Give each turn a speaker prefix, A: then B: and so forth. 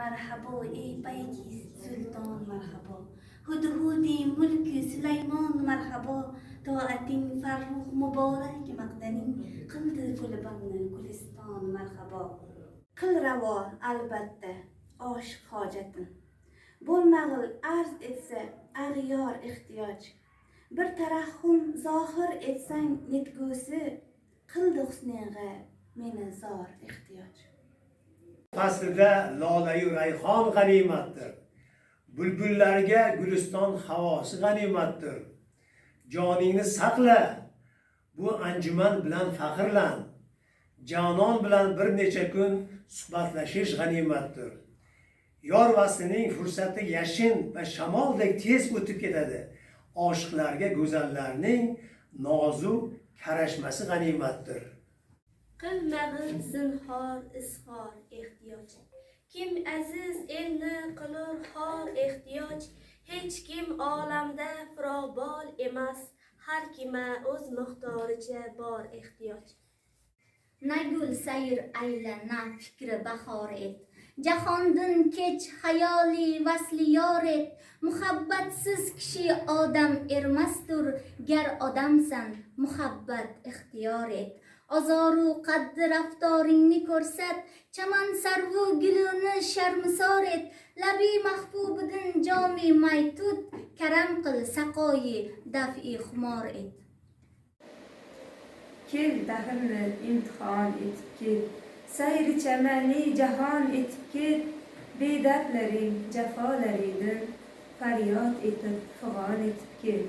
A: marhabo ey pakiz sulton marhabo hudhudi mulki sulaymon marhabo toating farruh muborak maqdaning qildi kulbamni guliston marhabo qil ravo albatta oshiq hojatin bo'lmag'il arz etsa ag'yor ehtiyoj bir tarahhum zohir etsang netgusi qildi husning'a meni zor ehtiyoj
B: faslida lolayu rayhon g'animatdir. Bulbullarga guliston havosi g'animatdir. Joningni saqla. Bu anjuman bilan faxrlan. Jonon bilan bir necha kun suhbatlashish g'animatdir. Yor vaslining fursati yashin va shamoldek tez o'tib ketadi. Oshiqlarga go'zallarning nozu karashmasi g'animatdir.
A: Qilmag'in zinhor izhor ehtiyoj. Kim aziz elni qilur xor ehtiyoj hech kim olamda firobol emas. Har kima o'z miqdoricha bor ehtiyoj.
C: Nagul sayr ayla na fikri bahor et. Jahondin kech hayoli vasli yor et. Muhabbatsiz kishi odam ermasdur gar odamsan muhabbat ixtiyor et. Ozoru qaddi raftoringni ko'rsat chaman sarvu gulini sharmisor et. Labi mahbubidin jomi maytut karam qil saqoyi dafi xumor et.
D: Kel dahrni imtihon etib kel sayri chamani jahon etib ket bedardlaring jafolaringni faryod etib fig'on etib kel.